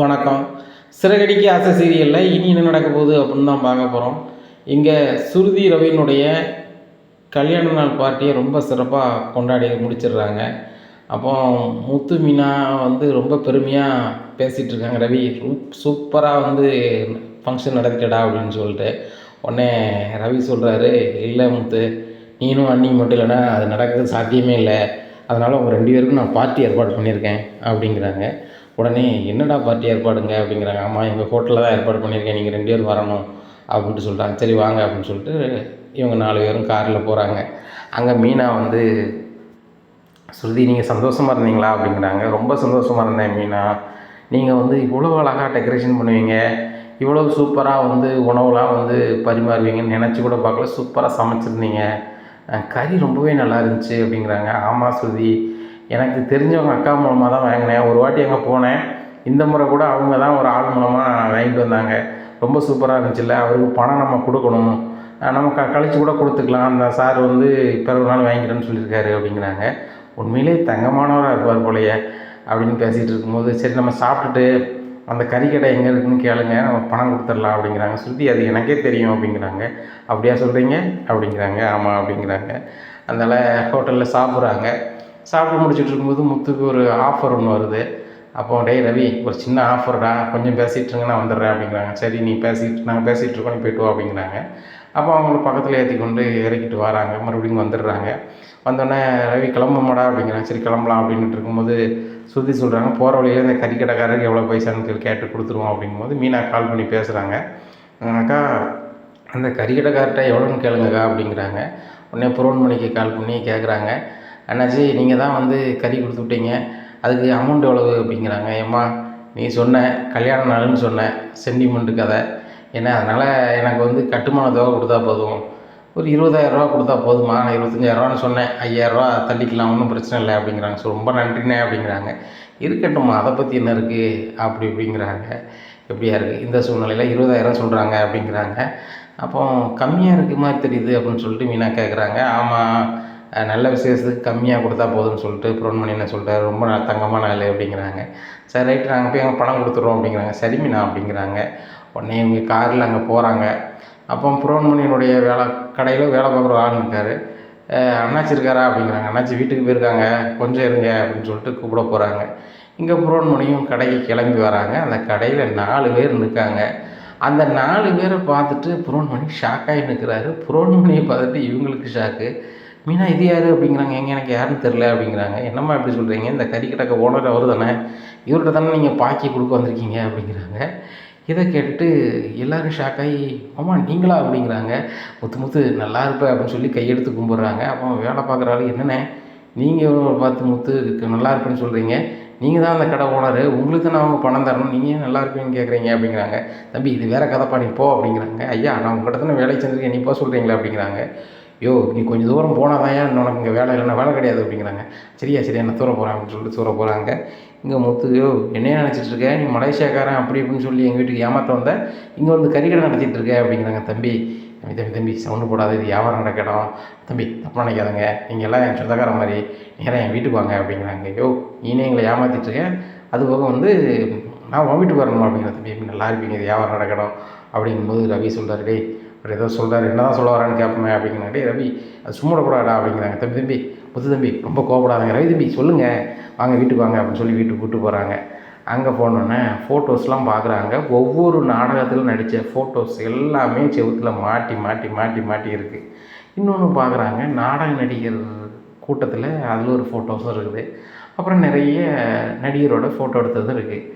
வணக்கம். சிறகடிக்கு ஆசை சீரியலில் இனி என்ன நடக்க போகுது அப்படின்னு தான் பார்க்க போகிறோம் இங்கே சுருதி ரவியினுடைய கல்யாண நாள் பார்ட்டியை ரொம்ப சிறப்பாக கொண்டாடி முடிச்சிடுறாங்க. அப்போ முத்து மீனா வந்து ரொம்ப பெருமையாக பேசிகிட்டு இருக்காங்க. ரவி சூப்பராக வந்து ஃபங்க்ஷன் நடத்திட்டடா அப்படின்னு சொல்லிட்டு. உடனே ரவி சொல்கிறாரு இல்லை முத்து நீனும் அண்ணி மட்டும் இல்லைன்னா அது நடக்கிறது சாத்தியமே இல்லை. அதனால் உங்கள் ரெண்டு பேருக்கும் நான் பார்ட்டி ஏற்பாடு பண்ணியிருக்கேன் அப்படிங்கிறாங்க. உடனே என்னடா பார்ட்டி ஏற்பாடுங்க அப்படிங்கிறாங்க. ஆமாம் எங்கள் ஹோட்டலில் தான் ஏற்பாடு பண்ணியிருக்கேன். நீங்கள் ரெண்டு பேரும் வரணும். அப்படின்ட்டு சொல்கிறாங்க சரி வாங்க. அப்படின்னு சொல்லிட்டு இவங்க நாலு பேரும் காரில் போகிறாங்க அங்கே மீனா வந்து ஸ்ருதி நீங்கள் சந்தோஷமாக இருந்தீங்களா? அப்படிங்கிறாங்க. ரொம்ப சந்தோஷமாக இருந்தேன் மீனா. நீங்கள் வந்து இவ்வளோ அழகாக டெக்கரேஷன் பண்ணுவீங்க. இவ்வளோ சூப்பராக வந்து உணவுலாம் வந்து பரிமாறுவீங்கன்னு நினச்சி கூட பார்க்கல. சூப்பராக சமைச்சிருந்தீங்க. கறி ரொம்பவே நல்லா இருந்துச்சு அப்படிங்கிறாங்க. ஆமாம் ஸ்ருதி. எனக்கு தெரிஞ்சவங்க அக்கா மூலமாக தான் வாங்கினேன். ஒரு வாட்டி அங்கே போனேன். இந்த முறை கூட அவங்க தான் ஒரு ஆள் மூலமாக வாங்கிட்டு வந்தாங்க. ரொம்ப சூப்பராக இருந்துச்சுல்ல? அவருக்கு பணம் நம்ம கொடுக்கணும். நம்ம க கழிச்சு கூட கொடுத்துக்கலாம். அந்த சார் வந்து பிறகு நாள் வாங்கிக்கிறேன்னு சொல்லியிருக்காரு அப்படிங்கிறாங்க. உண்மையிலே தங்கமானவராக இருப்பார் போலையே அப்படின்னு பேசிகிட்டு இருக்கும்போது சரி நம்ம சாப்பிட்டுட்டு அந்த கறிக்கடை எங்கே இருக்குன்னு கேளுங்க. நம்ம பணம் கொடுத்துடலாம் அப்படிங்கிறாங்க. ஸ்ருதி அது எனக்கே தெரியும் அப்படிங்கிறாங்க. அப்படியா சொல்கிறீங்க அப்படிங்கிறாங்க. ஆமாம் அப்படிங்கிறாங்க. அதனால் ஹோட்டலில் சாப்பிட்றாங்க. சாப்பிட்டு முடிச்சுட்டு இருக்கும்போது முத்துக்கு ஒரு ஆஃபர் ஒன்று வருது. அப்போ டேய் ரவி ஒரு சின்ன ஆஃபர்டா கொஞ்சம் பேசிகிட்டு இருங்க நான் வந்துடுறேன் அப்படிங்கிறாங்க. சரி நீ பேசிட்டு நாங்கள் பேசிகிட்டு இருக்கோம் நீ போய்ட்டு வா அப்படிங்கிறாங்க. அப்போ அவங்கள பக்கத்தில் ஏற்றி கொண்டு இறக்கிட்டு வராங்க. மறுபடியும் வந்துடுறாங்க. வந்தோடனே ரவி கிளம்பமாடா அப்படிங்கிறாங்க. சரி கிளம்பலாம் அப்படின்ட்டு இருக்கும்போது சுற்றி சொல்கிறாங்க போகிற வழியில இந்த கறிக்கடைக்காரருக்கு எவ்வளோ பைசான்னு சொல்லி கேட்டு கொடுத்துருவோம் அப்படிங்கும்போது மீனா கால் பண்ணி பேசுகிறாங்க அக்கா அந்த கறிக்கடைக்கார்ட்ட எவ்வளோன்னு கேளுங்கக்கா அப்படிங்கிறாங்க. உடனே புரோன்மணிக்கு கால் பண்ணி கேட்குறாங்க அண்ணாச்சி நீங்கள் தான் வந்து கறி கொடுத்து விட்டீங்க. அதுக்கு அமௌண்ட் எவ்வளவு அப்படிங்கிறாங்க. ஏம்மா நீ சொன்ன கல்யாண நாளுன்னு சொன்ன சென்டிமெண்ட் கதை. ஏன்னா அதனால் எனக்கு வந்து கட்டுமான தொகை கொடுத்தா போதும். ஒரு இருபதாயிரரூவா கொடுத்தா போதுமா நான் இருபத்தஞ்சாயிரரூவான்னு சொன்னேன். ஐயாயிரரூவா தள்ளிக்கலாம் ஒன்றும் பிரச்சனை இல்லை அப்படிங்கிறாங்க. ஸோ ரொம்ப நன்றிண்ணே அப்படிங்கிறாங்க. இருக்கட்டும்மா அதை பற்றி என்ன இருக்குது அப்படி இப்படிங்கிறாங்க. எப்படியா இருக்குது இந்த சூழ்நிலையில் இருபதாயிரம் சொல்கிறாங்க அப்படிங்கிறாங்க. அப்போ கம்மியாக இருக்குமா தெரியுது அப்படின்னு சொல்லிட்டு மீனா கேட்குறாங்க ஆமாம் நல்ல விசேஷத்துக்கு கம்மியாக கொடுத்தா போதும்னு சொல்லிட்டு புரோன்மணி என்ன சொல்லிட்டாரு ரொம்ப ந- தங்கமான நாள் அப்படிங்கிறாங்க. சரி ரைட்டு நாங்கள் போய் அங்கே பணம் கொடுத்துட்றோம் அப்படிங்கிறாங்க. சரிமினா அப்படிங்கிறாங்க. உடனே இவங்க காரில் அங்கே போகிறாங்க அப்போ புரோன்மணியினுடைய வேலை கடையில் வேலை பார்க்குற ஆள் இருக்கார். அண்ணாச்சி இருக்காரா? அப்படிங்கிறாங்க. அண்ணாச்சி வீட்டுக்கு போயிருக்காங்க. கொஞ்சம் இருங்க அப்படின்னு சொல்லிட்டு கூப்பிட போகிறாங்க இங்கே புரோன்மணியும் கடைக்கு கிளம்பி வராங்க. அந்த கடையில் நாலு பேர் நிற்காங்க. அந்த நாலு பேரை பார்த்துட்டு புரோன்மணி ஷாக்காகி நிற்கிறாரு. புரோன்மணியை பார்த்துட்டு இவங்களுக்கு ஷாக்கு மீனா இது யார் அப்படிங்கிறாங்க. எங்கே எனக்கு யாருன்னு தெரில அப்படிங்கிறாங்க. என்னம்மா இப்படி சொல்கிறீங்க இந்த கறிக்கடக்க ஓனர் அவர் தானே. இவர்கிட்ட தானே நீங்கள் பாக்கி கொடுக்க வந்திருக்கீங்க அப்படிங்கிறாங்க. இதை கேட்டுட்டு ஷாக் ஆகி அம்மா நீங்களா? அப்படிங்கிறாங்க. முத்து முத்து நல்லா இருப்ப அப்படின்னு சொல்லி கையெடுத்து கும்பிட்றாங்க. அப்போ வேலை பார்க்குற ஆளு என்னண்ணே நீங்கள் பார்த்து முத்து நல்லா இருப்பேன்னு சொல்கிறீங்க நீங்கள் தான் அந்த கடை ஓனர் உங்களுக்கு தானே அவங்க பணம் தரணும். நீங்கள் நல்லா இருப்பீங்கன்னு கேட்குறீங்க அப்படிங்கிறாங்க. தம்பி இது வேறு கதை நீ போ அப்படிங்கிறாங்க. ஐயா நான் உங்கள்கிட்ட தானே வேலைக்கு செஞ்சுருக்கேன் நீ போக சொல்கிறீங்களா அப்படிங்கிறாங்க. யோ நீ கொஞ்சம் தூரம் போனால் தான் ஏன் உனக்கு இங்கே வேலை இல்லைன்னா வேலை கிடையாது அப்படிங்கிறாங்க. சரியா சரியா நான் தூர போகிறேன் அப்படின்னு சொல்லிட்டு தூர போகிறாங்க இங்கே முத்து யோ என்னையே நினச்சிட்டு இருக்க? நீ மலேசியாக்காரன் அப்படி இப்படின்னு சொல்லி எங்கள் வீட்டுக்கு ஏமாற்ற வந்த இங்கே வந்து கறிக்கடை நடத்திட்டு இருக்க அப்படிங்கிறாங்க. தம்பி தம்பி தம்பி தம்பி சவுண்டு போடாது இது வியாபாரம் நடக்க இடம் தம்பி தப்பு நினைக்காதங்க. நீங்கள் எல்லாம் என் சொந்தக்கார மாதிரி நேராக என் வீட்டுக்கு வாங்க அப்படிங்கிறாங்க. யோ நீனே எங்களை ஏமாற்றிட்டுருக்கேன் அது போக வந்து நான் உன் வீட்டுக்கு வரணுமா அப்படிங்கிற தம்பி நல்லா இருப்பீங்க இது வியாபாரம் நடக்கணும் அப்படிங்கும்போது ரவி சொல்கிறாரு டேய் இப்படி ஏதோ சொல்கிறாரு என்ன தான் சொல்ல வரான்னு கேட்போமே அப்படிங்கிறாங்க ரவி அது சும்மிடக்கூடாடா கூடாடா அப்படிங்கிறாங்க. தம்பி தம்பி புத்து தம்பி ரொம்ப கோபப்படாதங்க ரவி தம்பி சொல்லுங்கள் வாங்க வீட்டுக்கு வாங்க அப்படின்னு சொல்லி வீட்டுக்கு கூப்பிட்டு போகிறாங்க அங்கே போனோன்னே ஃபோட்டோஸ்லாம் பார்க்குறாங்க ஒவ்வொரு நாடகத்தில் நடித்த ஃபோட்டோஸ் எல்லாமே செவுத்தில் மாட்டி மாட்டி மாட்டி மாட்டி இருக்குது இன்னொன்று பார்க்குறாங்க நாடக நடிகர் கூட்டத்தில் அதில் ஒரு ஃபோட்டோஸும் இருக்குது. அப்புறம் நிறைய நடிகரோட ஃபோட்டோ எடுத்ததும் இருக்குது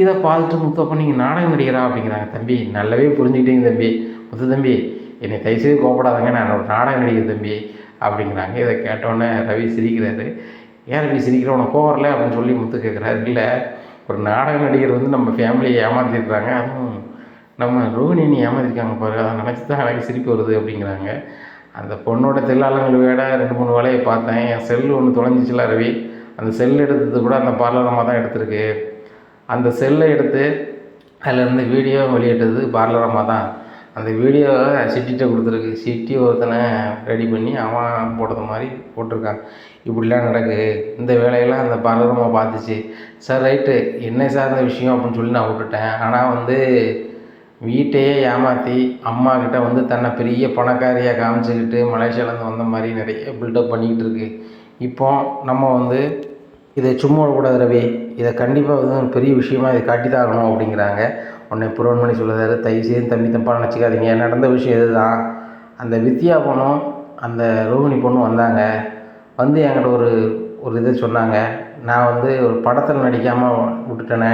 இதை பார்த்துட்டு முத்தப்போ நீங்கள் நாடக நடிகரா? அப்படிங்கிறாங்க. தம்பி நல்லாவே புரிஞ்சுக்கிட்டீங்க தம்பி. முத்து தம்பி என்னை தயவுசெய்து கோபப்படாதங்க நான் ஒரு நாடக நடிகர் தம்பி அப்படிங்கிறாங்க. இதை கேட்டோன்னே ரவி சிரிக்கிறாரு. ஏன் ரவி சிரிக்கிற? உனக்கு கோவரில் அப்படின்னு சொல்லி முத்து கேட்குறாரு இல்லை ஒரு நாடக நடிகர் வந்து நம்ம ஃபேமிலியை ஏமாற்றிருக்கிறாங்க அதுவும் நம்ம ரோஹிணி ஏமாற்றிருக்காங்க பாரு. அதை நினச்சி தான் எனக்கு சிரிப்பு வருது அப்படிங்கிறாங்க. அந்த பொண்ணோட தொழிலாளர்கள் விட ரெண்டு மூணு வேலையை பார்த்தேன். என் செல்லு ஒன்று தொலைஞ்சிச்சுல ரவி. அந்த செல் எடுத்தது கூட அந்த பார்லரமாக தான் எடுத்திருக்கு. அந்த செல்லை எடுத்து அதில் இருந்து வீடியோ வெளியிட்டது பார்லரமாக தான். அந்த வீடியோவை சிட்டிகிட்ட கொடுத்துருக்கு. சிட்டி ஒருத்தனை ரெடி பண்ணி அவன் போட்டது மாதிரி போட்டிருக்கான். இப்படிலாம் நடக்குது. இந்த வேலையெல்லாம் அந்த பரதமாக பார்த்துச்சு. Sir right. என்னை சார்ந்த விஷயம்? அப்படின்னு சொல்லி நான் விட்டுட்டேன். ஆனால் வந்து வீட்டையே ஏமாற்றி அம்மா கிட்ட வந்து தன்னை பெரிய பணக்காரியாக காமிச்சிக்கிட்டு மலேசியாவிலேருந்து வந்த மாதிரி நிறைய பில்டப் பண்ணிக்கிட்டு இருக்கு. இப்போ நம்ம வந்து இதை சும்மா விடக்கூடாது ரவி. இதை கண்டிப்பாக வந்து பெரிய விஷயமா இதை காட்டி தான் ஆகணும் அப்படிங்கிறாங்க. உன்னை புரோன்மணி சொல்லுறாரு தயவு செய்து தம்பி தப்பாக நினச்சிக்காதீங்க. நடந்த விஷயம் இதுதான். அந்த வித்யா பொண்ணும் அந்த ரோகிணி பொண்ணும் வந்தாங்க. வந்து என்கிட்ட ஒரு ஒரு இதை சொன்னாங்க. நான் வந்து ஒரு படத்தில் நடிக்காமல் விட்டுட்டேனே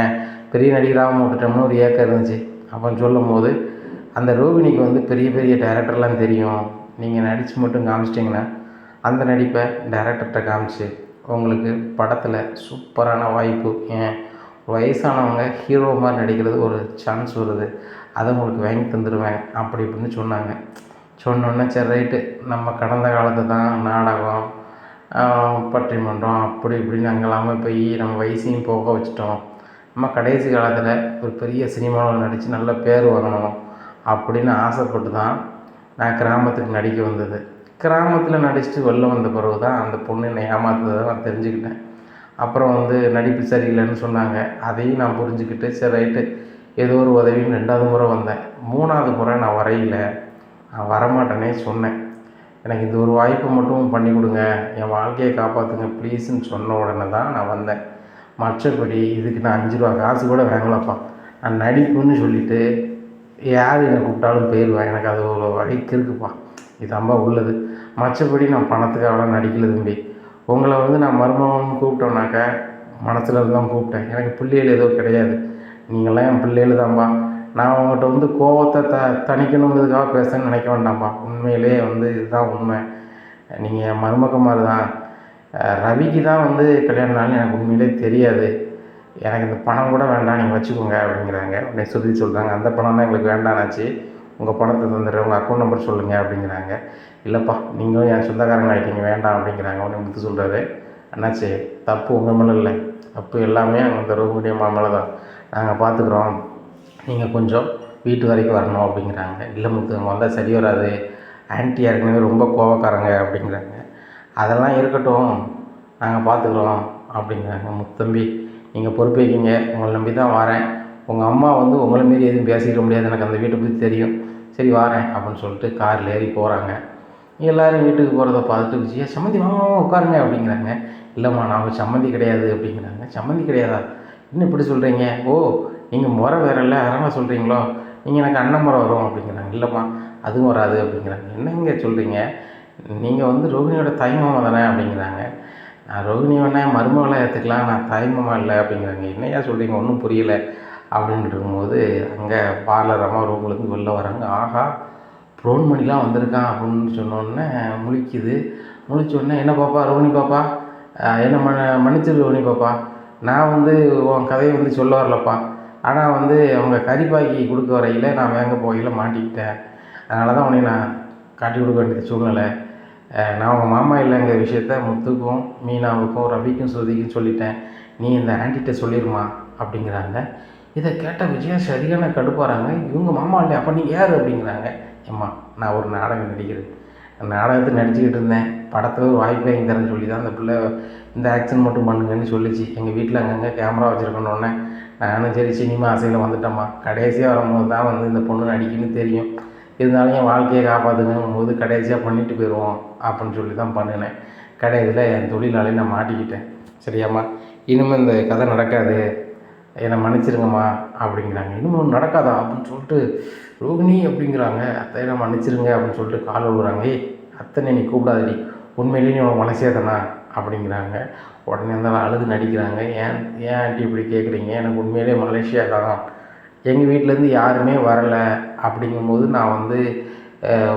பெரிய நடிகராகவும் விட்டுட்டோம்னு ஒரு ஏக்கம் இருந்துச்சு. அப்போ சொல்லும் போது அந்த ரோகிணிக்கு வந்து பெரிய பெரிய டேரக்டர்லாம் தெரியும். நீங்கள் நடித்து மட்டும் காமிச்சிட்டிங்கன்னா அந்த நடிப்பை டேரக்டர்கிட்ட காமிச்சு உங்களுக்கு படத்தில் சூப்பரான வாய்ப்பு. ஏன்? வயசானவங்க ஹீரோ மாதிரி நடிக்கிறது ஒரு சான்ஸ் வருது. அதை உங்களுக்கு வாங்கி தந்துடுவேன் அப்படி இப்படின்னு சொன்னாங்க. சொன்னோன்னே சரி ரைட்டு நம்ம கடந்த காலத்து தான் நாடகம் ஆஹ் பட்டிமன்றம் அப்படி இப்படின்னு அங்கெல்லாமே போய் நம்ம வயசையும் போக வச்சுட்டோம். நம்ம கடைசி காலத்தில் ஒரு பெரிய சினிமாவில் நடித்து நல்ல பேர் வரணும் அப்படின்னு ஆசைப்பட்டு தான் நான் கிராமத்துக்கு நடிக்க வந்தது. கிராமத்தில் நடிச்சுட்டு வெளில வந்த பிறகு தான் அந்த பொண்ணு என்னை ஏமாத்துறதை நான் தெரிஞ்சுக்கிட்டேன். அப்புறம் வந்து நடிப்பு சரியில்லைன்னு சொன்னாங்க. அதையும் நான் புரிஞ்சுக்கிட்டு சரி ரைட்டு. ஏதோ ஒரு உதவின்னு ரெண்டாவது முறை வந்தேன். மூணாவது முறை நான் வரையில. நான் வரமாட்டேனே சொன்னேன். எனக்கு இந்த ஒரு வாய்ப்பு மட்டும் பண்ணி கொடுங்க. என் வாழ்க்கையை காப்பாற்றுங்க ப்ளீஸ்ன்னு சொன்ன உடனே தான் நான் வந்தேன். மற்றபடி இதுக்கு நான் அஞ்சு ரூபா காசு கூட வாங்கலப்பா. நான் நடிப்புன்னு சொல்லிவிட்டு யார் என்னை கூப்பிட்டாலும் போயிடுவேன் எனக்கு அது ஒரு வகைக்கு இருக்குப்பா. இதாம்பா உள்ளது. மற்றபடி நான் பணத்துக்காகலாம் நடிக்கல தம்பி. உங்களை வந்து நான் மருமகன் கூப்பிட்டோன்னாக்கா மனசில் இருந்தான் கூப்பிட்டேன். எனக்கு பிள்ளைகள் எதுவும் கிடையாது. நீங்களாம் என் பிள்ளைகள் தான்ப்பா நான் உங்கள்கிட்ட வந்து கோவத்தை த தணிக்கணுங்கிறதுக்காக பேசன்னு நினைக்க வேண்டாம்ப்பா உண்மையிலே வந்து இதுதான் உண்மை. நீங்கள் என் மருமக மாதிரி தான் ரவிக்கு தான் வந்து கல்யாணம்னாலும் எனக்கு உண்மையிலே தெரியாது. எனக்கு இந்த பணம் கூட வேண்டாம். நீங்கள் வச்சுக்கோங்க அப்படிங்கிறாங்க. உடனே சொல்லி சொல்கிறாங்க அந்த பணம் தான் எங்களுக்கு வேண்டானாச்சு உங்கள் பணத்தை தந்துடுறேன். உங்கள் அக்கௌண்ட் நம்பர் சொல்லுங்கள் அப்படிங்கிறாங்க. இல்லைப்பா நீங்களும் என் சொந்தக்காரங்க ஆகிட்டீங்க வேண்டாம் அப்படிங்கிறாங்க. உடனே முத்து சொல்கிறாரு அண்ணாச்சி தப்பு உங்கள் மேலே இல்லை. தப்பு எல்லாமே அந்த ரோகுடைய மேலே தான். நாங்கள் பார்த்துக்குறோம் நீங்கள் கொஞ்சம் வீட்டு வரைக்கும் வரணும் அப்படிங்கிறாங்க. இல்லை முத்து அவங்க வந்தால் சரி வராது. ஆன்டி ஏற்கனவே ரொம்ப கோவக்காரங்க அப்படிங்கிறாங்க. அதெல்லாம் இருக்கட்டும். நாங்கள் பார்த்துக்குறோம் அப்படிங்கிறாங்க முத்தம்பி நீங்கள் பொறுப்பேக்கிங்க உங்களை நம்பி தான் வரேன். உங்கள் அம்மா வந்து உங்களை மாரி எதுவும் பேசிக்க முடியாது. எனக்கு அந்த வீட்டை பற்றி தெரியும். சரி வரேன் அப்படின்னு சொல்லிட்டு காரில் ஏறி போகிறாங்க எல்லோரும் வீட்டுக்கு போகிறத பார்த்துட்டு விஜயா சம்மந்தி வாங்க உட்காருங்க அப்படிங்கிறாங்க. இல்லைம்மா நான் சம்மந்தி கிடையாது அப்படிங்கிறாங்க. சம்மந்தி கிடையாதா? என்ன இப்படி சொல்கிறீங்க ஓ நீங்கள் முறை வேற இல்லை அதனால் சொல்கிறீங்களோ நீங்கள் எனக்கு அண்ணன் முறை வரும் அப்படிங்கிறாங்க. இல்லைம்மா அதுவும் வராது அப்படிங்கிறாங்க. என்னங்க சொல்கிறீங்க நீங்கள் வந்து ரோகிணியோட தாய்மாமா தானே? அப்படிங்கிறாங்க. நான் ரோகிணி வேணா மருமகளை ஏற்றுக்கலாம் நான் தாய்மாமா இல்லை அப்படிங்கிறாங்க. என்னையா சொல்கிறீங்க ஒன்றும் புரியலை அப்படின்ட்டு இருக்கும்போது அங்கே பார்லர் அம்மா ரூம்லேருந்து வெளில வராங்க. ஆஹா ப்ரோன்மணிலாம் வந்திருக்கான் அப்படின்னு சொன்னோடனே முழிக்குது. முழிச்ச உடனே என்ன பாப்பா ரோனி பாப்பா? என்ன ம மன்னிச்சிரு ரோனி பாப்பா. நான் வந்து உன் கதையை வந்து சொல்ல வரலப்பா. ஆனால் வந்து அவங்க கறிப்பாக்கி கொடுக்க வரையில் நான் வேங்க போகையில் மாட்டிக்கிட்டேன். அதனால தான் உன்னை நான் காட்டி கொடுக்க வேண்டிய சூழ்நிலை. நான் உங்கள் மாமா இல்லைங்கிற விஷயத்த முத்துக்கும் மீனாவுக்கும் ரவிக்கும் ஸ்ருதிக்கும் சொல்லிட்டேன். நீ இந்த ஆண்டிகிட்ட சொல்லிடுமா அப்படிங்கிறாங்க. இதை கேட்ட விஜயா சரியான கடுப்பாகிறாங்க இவங்க மாமா இல்லையா? அப்போ நீ யார்? அப்படிங்கிறாங்க. ஏம்மா நான் ஒரு நாடகம் நடிக்கிறேன் நாடகத்தில் நடிச்சுக்கிட்டு இருந்தேன். படத்தில் ஒரு வாய்ப்பு வாங்கி தரேன்னு சொல்லி தான் அந்த பிள்ளை இந்த ஆக்ஷன் மட்டும் பண்ணுங்கன்னு சொல்லிச்சு. எங்கள் வீட்டில் அங்கங்கே கேமரா வச்சுருக்கணுன்னே நானும் சரி சினிமா ஆசையில் வந்துட்டேம்மா. கடைசியாக வரும்போது தான் வந்து இந்த பொண்ணு நடிக்குன்னு தெரியும். இருந்தாலும் என் வாழ்க்கையை காப்பாற்றுங்கும் போது கடைசியாக பண்ணிட்டு போயிடுவோம் அப்படின்னு சொல்லி தான் பண்ணினேன். கடைசியில் என் தொழிலாளி நான் மாட்டிக்கிட்டேன். சரியாம்மா இனிமேல் இந்த கதை நடக்காது. என்னை மன்னிச்சிருங்கம்மா. அப்படிங்கிறாங்க. இன்னும் நடக்காதா அப்படின்னு சொல்லிட்டு ரோகிணி அப்படிங்கிறாங்க. அத்தை என்னை மன்னிச்சிருங்க அப்படின்னு சொல்லிட்டு கால் விழுறாங்க ஏய் அத்தனை நீ கூப்பிடாதடி. உண்மையிலேயே நீ உனக்கு மனசே தானா அப்படிங்கிறாங்க. உடனே இருந்தாலும் அழுது நடிக்கிறாங்க. ஏன் ஏன் ஆண்டி இப்படி கேட்குறீங்க எனக்கு உண்மையிலேயே மலேசியா தான். எங்கள் வீட்டிலேருந்து யாருமே வரலை. அப்படிங்கும்போது நான் வந்து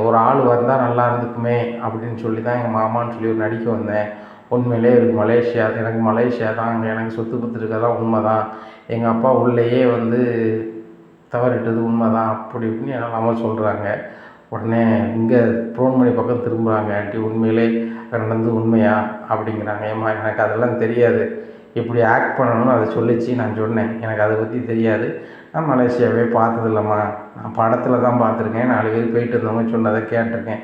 ஒரு ஆள் வந்தால் நல்லா இருந்துக்குமே அப்படின்னு சொல்லி தான் எங்கள் மாமான்னு சொல்லி ஒரு நடிக்க வந்தேன். உண்மையிலே எனக்கு மலேசியா எனக்கு மலேசியா தான் அங்கே எனக்கு சொத்து பத்து உண்மை தான் எங்கள் அப்பா உள்ளேயே வந்து தவறிட்டது உண்மை தான் அப்படி இப்படின்னு என்னெல்லாமோ சொல்கிறாங்க உடனே இங்கே ப்ரோன்மணி பக்கம் திரும்புகிறாங்க ஆண்டி உண்மையிலே நடந்து உண்மையா? அப்படிங்கிறாங்க. ஏம்மா எனக்கு அதெல்லாம் தெரியாது. இப்படி ஆக்ட் பண்ணணும்னு அதை சொல்லிச்சு நான் சொன்னேன். எனக்கு அதை பற்றி தெரியாது. நான் மலேசியாவே பார்த்ததில்லம்மா. நான் படத்தில் தான் பார்த்துருக்கேன். நாலு பேர் போயிட்டு இருந்தவங்க சொன்னதை கேட்டிருக்கேன்.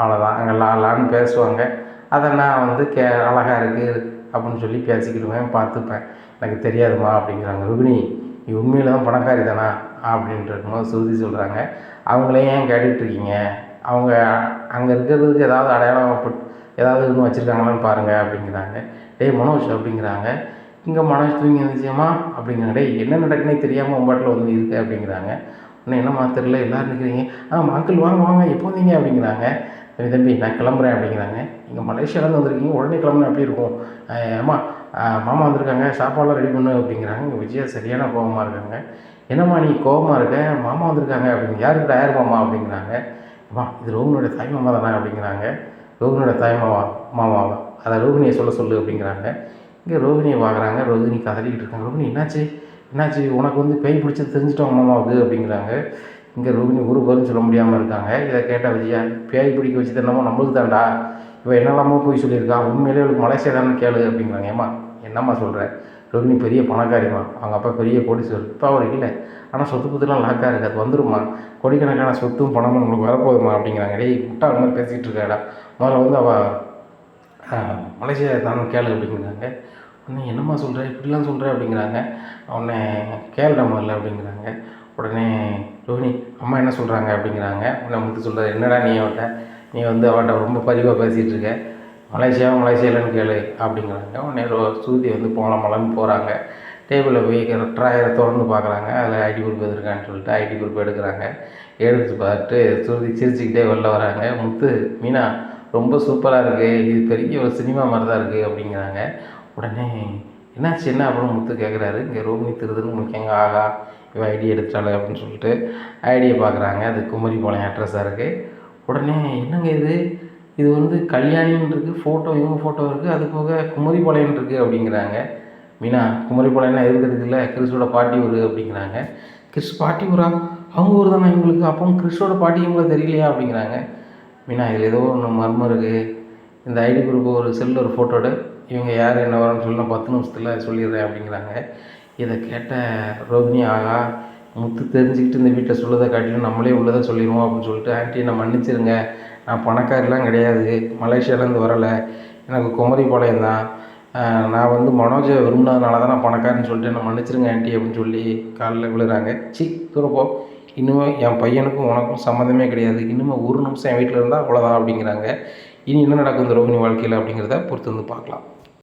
அவ்வளோதான் அங்கே லா லான்னு பேசுவாங்க. அதை நான் வந்து கே அழகாக இருக்குது அப்படின்னு சொல்லி பேசிக்கிடுவேன் பார்த்துப்பேன். எனக்கு தெரியாதும்மா அப்படிங்கிறாங்க. ருபினி நீ உண்மையில் தான் பணக்காரி தானா? அப்படின்ட்டு இருக்கும்போது சுருதி சொல்கிறாங்க அவங்களே ஏன் கேட்டுட்ருக்கீங்க அவங்க அங்கே இருக்கிறதுக்கு ஏதாவது அடையாளம் ஏதாவது இன்னும் வச்சுருக்காங்களான்னு பாருங்கள் அப்படிங்கிறாங்க. டேய் மனோஜ் அப்படிங்கிறாங்க. இங்கே மனோஜ் தூங்கி இருந்துச்சியம்மா அப்படிங்கிறாங்க. டேய் என்ன நடக்குன்னே தெரியாமல் உன் வந்து இருக்கு அப்படிங்கிறாங்க. இன்னும் என்னம்மா தெரில எல்லோரும் நிற்கிறீங்க ஆமாம் அங்கிள் வாங்க வாங்க எப்போ வந்தீங்க அப்படிங்கிறாங்க. தம்பி நான் கிளம்புறேன் அப்படிங்கிறாங்க. இங்கே மலேசியாவிலேருந்து வந்திருக்கீங்க உடனே கிளம்புனா எப்படி இருக்கும்? அம்மா மாமா வந்திருக்காங்க சாப்பாடெலாம் ரெடி பண்ணு அப்படிங்கிறாங்க. இங்கே விஜயா சரியான கோபமாக இருக்காங்க. என்னம்மா நீ கோபமாக இருக்க? மாமா வந்திருக்காங்க அப்படிங்க யாருக்கு யார் மாமா அப்படிங்கிறாங்க. அம்மா இது ரோகினோட தாய் மாமா தானே அப்படிங்கிறாங்க. ரோகினோட தாய் மாமா மாமாவா அதை ரோகிணியை சொல்ல சொல்லு அப்படிங்கிறாங்க. இங்கே ரோகிணியை பார்க்குறாங்க. ரோகிணி கதறிக்கிட்டு இருக்காங்க. ரோகிணி என்னாச்சு? என்னாச்சு? உனக்கு வந்து பேய் பிடிச்சது தெரிஞ்சிட்டோம் மாமாவுக்கு அப்படிங்கிறாங்க. இங்கே ரோகிணி ஒரு பதிலும் சொல்ல முடியாமல் இருக்காங்க. இதை கேட்டால் விஜயா பேய் பிடிக்க வச்சு என்னமோ நம்மளுக்கு தான்டா. இவன் என்னெல்லாமோ போய் சொல்லியிருக்கா. உண்மையிலே இவளுக்கு மலேசியா தானே கேளு அப்படிங்கிறாங்க. ஏம்மா என்னம்மா சொல்கிறேன் ரோகிணி பெரிய பணக்காரிமா அவங்க அப்பா பெரிய கோடீஸ்வரர். இப்போ அவர் இல்லை. ஆனால் சொத்து பத்துலாம் லாக்காக இருக்குது அது வந்துருமா கோடிக்கணக்கான சொத்தும் பணமும் உங்களுக்கு வரப்போகுதுமா அப்படிங்கிறாங்க. டேய் முட்டா மாதிரி பேசிக்கிட்டு இருக்காடா. முதல்ல வந்து அவள் மலேசியா தான் கேளு அப்படிங்கிறாங்க. உடனே என்னம்மா சொல்கிற இப்படிலாம் சொல்கிற அப்படிங்கிறாங்க. உடனே கேளுடா முதல்ல அப்படிங்கிறாங்க. உடனே ரோஹிணி அம்மா என்ன சொல்கிறாங்க அப்படிங்கிறாங்க. உடனே முத்து சொல்கிறார் என்னடா நீ அவட்ட நீ வந்து அவட்ட ரொம்ப பதிவாக பேசிகிட்டு இருக்க. மலேசியா மலேசியாலன்னு கேளு அப்படிங்கிறாங்க. உடனே ரோ சூதி வந்து போகலாம் மலம்னு போகிறாங்க டேபிளில் போய் ட்ராயரை திறந்து பார்க்குறாங்க. அதில் ஐடி குரூப் எதிர்க்கான்னு சொல்லிட்டு ஐடி குரூப் எடுக்கிறாங்க. எடுத்து பார்த்துட்டு சுருதி சிரிச்சுக்கிட்டே வெளில வராங்க. முத்து மீனா ரொம்ப சூப்பராக இருக்குது இது பெரிய ஒரு சினிமா மாதிரி தான் இருக்குது அப்படிங்கிறாங்க. உடனே என்னாச்சு? என்ன? அப்படின்னு முத்து கேட்குறாரு இங்கே ரோகிணி திருதுன்னு முக்கியங்க ஆகா? இவ ஐடி எடுத்தாள் அப்படின்னு சொல்லிட்டு ஐடியை பார்க்குறாங்க அது குமரி பாளையம் அட்ரஸாக இருக்குது உடனே என்னங்க இது? இது வந்து கல்யாணின்னு இருக்குது ஃபோட்டோ இவங்க ஃபோட்டோ இருக்குது அது போக குமரி பாளையம் இருக்குது அப்படிங்கிறாங்க. மீனா குமரி பாளையம்னா இருக்கிறது இல்லை கிறிஸோட பாட்டி ஊர் அப்படிங்கிறாங்க. கிறிஸ் பாட்டி ஊரா? அவங்க ஊர் தானே இவங்களுக்கு? அப்போ கிறிஸ்டோட பாட்டி இவங்களுக்கு தெரியலையா? அப்படிங்கிறாங்க. மீனா இதில் ஏதோ ஒன்று மர்மம் இருக்குது இந்த ஐடி குரூப் ஒரு செல்லில் ஒரு ஃபோட்டோடு இவங்க யார் என்ன வரணும்னு சொல்லி நான் பத்து நிமிஷத்தில் சொல்லிடுறேன் அப்படிங்கிறாங்க. இதை கேட்ட ரோகிணி ஆகா முத்து தெரிஞ்சுக்கிட்டு இந்த வீட்டில் சொல்லதை காட்டிலும் நம்மளே உள்ளதை சொல்லிடுவோம் அப்படின்னு சொல்லிட்டு ஆண்டி நான் மன்னிச்சிருங்க. நான் பணக்காரெலாம் கிடையாது. மலேசியாலேருந்து வரலை. எனக்கு குமரி பாளையம் தான் நான் வந்து மனோஜை விரும்பினதுனால தான் நான் பணக்காரன்னு சொல்லிட்டு என்னை மன்னிச்சிருங்க ஆண்டி அப்படின்னு சொல்லி காலில் விழுறாங்க. சி தூரப்போ இன்னுமே என் பையனுக்கும் உனக்கும் சம்மந்தமே கிடையாது. இன்னுமே ஒரு நிமிஷம் என் வீட்டில் இருந்தால் அவ்வளோதான் அப்படிங்கிறாங்க. இனி என்ன நடக்கும் இந்த ரோகிணி வாழ்க்கையில் அப்படிங்கிறத பொறுத்து வந்து பார்க்கலாம்.